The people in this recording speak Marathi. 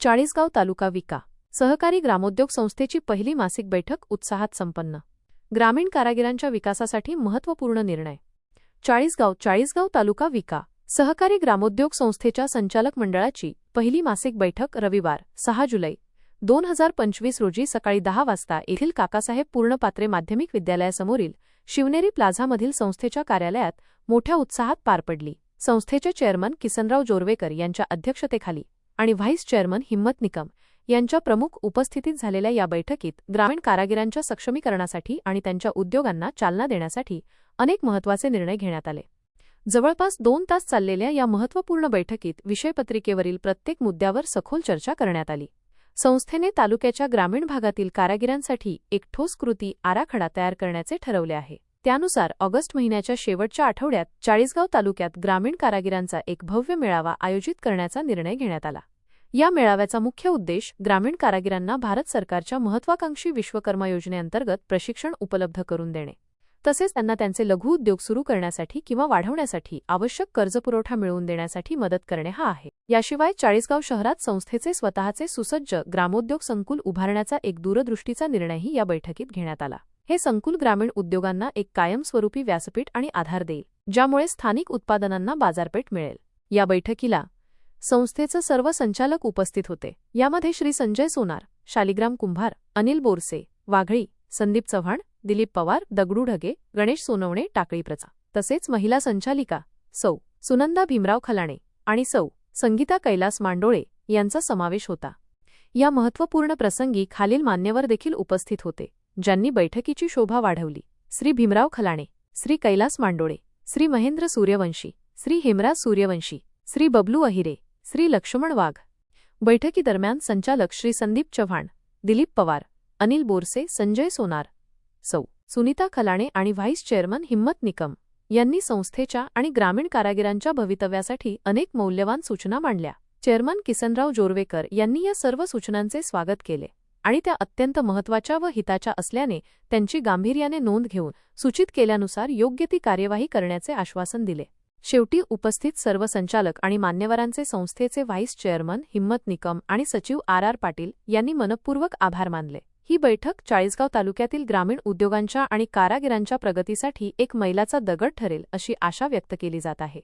चाळीसगाव तालुका विका. सहकारी ग्रामोद्योग संस्थेची पहिली मासिक बैठक उत्साहात संपन्न. ग्रामीण कारागिरांच्या विकासासाठी महत्त्वपूर्ण निर्णय. चाळीसगाव चाळीसगाव तालुका विका. सहकारी ग्रामोद्योग संस्थेच्या संचालक मंडळाची पहिली मासिक बैठक रविवार सहा जुलै. दोन हजार पंचवीस रोजी सकाळी दहा वाजता येथील काकासाहेब पूर्णपात्रे माध्यमिक विद्यालयासमोरील शिवनेरी प्लाझामधील संस्थेच्या कार्यालयात मोठ्या उत्साहात पार पडली. संस्थेचे चेअरमन किसनराव जोरवेकर यांच्या अध्यक्षतेखाली आणि व्हाईस चेअरमन हिम्मत निकम यांच्या प्रमुख उपस्थितीत झालेल्या या बैठकीत ग्रामीण कारागिरांच्या सक्षमीकरणासाठी आणि त्यांच्या उद्योगांना चालना देण्यासाठी अनेक महत्त्वाचे निर्णय घेण्यात आले. जवळपास दोन तास चाललेल्या या महत्त्वपूर्ण बैठकीत विषयपत्रिकेवरील प्रत्येक मुद्द्यावर सखोल चर्चा करण्यात आली. संस्थेने तालुक्याच्या ग्रामीण भागातील कारागिरांसाठी एक ठोस कृती आराखडा तयार करण्याचे ठरवले आहे. त्यानुसार ऑगस्ट महिन्याच्या शेवटच्या आठवड्यात चाळीसगाव तालुक्यात ग्रामीण कारागिरांचा एक भव्य मेळावा आयोजित करण्याचा निर्णय घेण्यात आला. या मेळाव्याचा मुख्य उद्देश ग्रामीण कारागिरांना भारत सरकारच्या महत्वाकांक्षी विश्वकर्मा योजनेअंतर्गत प्रशिक्षण उपलब्ध करून देणे. तसेच त्यांना त्यांचे लघु उद्योग सुरू करण्यासाठी किंवा वाढवण्यासाठी आवश्यक कर्जपुरवठा मिळवून देण्यासाठी मदत करणे हा आहे. याशिवाय चाळीसगाव शहरात संस्थेचे स्वतःचे सुसज्ज ग्रामोद्योग संकुल उभारण्याचा एक दूरदृष्टीचा निर्णयही या बैठकीत घेण्यात आला. हे संकुल ग्रामीण उद्योगांना एक कायमस्वरूपी व्यासपीठ आणि आधार देईल ज्यामुळे स्थानिक उत्पादनांना बाजारपेठ मिळेल. या बैठकीला संस्थेचं सर्व संचालक उपस्थित होते. यामध्ये श्री संजय सोनार शालिग्राम कुंभार अनिल बोरसे वाघळी संदीप चव्हाण दिलीप पवार दगडू ढगे गणेश सोनवणे टाकळी प्रचा तसेच महिला संचालिका सौ सुनंदा भीमराव खलाणे आणि सौ संगीता कैलास मांडोळे यांचा समावेश होता. या महत्त्वपूर्ण प्रसंगी खालील मान्यवर देखील उपस्थित होते ज्यांनी बैठकीची शोभा वाढवली. श्री भीमराव खलाणे श्री कैलास मांडोळे श्री महेंद्र सूर्यवंशी श्री हेमराज सूर्यवंशी श्री बबलू अहिरे श्री लक्ष्मण वाघ. बैठकीदरम्यान संचालक श्री संदीप चव्हाण दिलीप पवार अनिल बोरसे संजय सोनार सौ. सुनीता खलाणे आणि व्हाईस चेअरमन हिम्मत निकम यांनी संस्थेच्या आणि ग्रामीण कारागिरांच्या भवितव्यासाठी अनेक मौल्यवान सूचना मांडल्या. चेअरमन किसनराव जोरवेकर यांनी या सर्व सूचनांचे स्वागत केले आणि त्या अत्यंत महत्त्वाच्या व हिताच्या असल्याने त्यांची गांभीर्याने नोंद घेऊन सूचित केल्यानुसार योग्य ती कार्यवाही करण्याचे आश्वासन दिले. शेवटी उपस्थित सर्व संचालक आणि मान्यवरांचे संस्थेचे व्हाईस चेअरमन हिम्मत निकम आणि सचिव आर आर पाटील यांनी मनपूर्वक आभार मानले. ही बैठक चाळीसगाव तालुक्यातील ग्रामीण उद्योगांच्या आणि कारागिरांच्या प्रगतीसाठी एक मैलाचा दगड ठरेल अशी आशा व्यक्त केली जात आहे.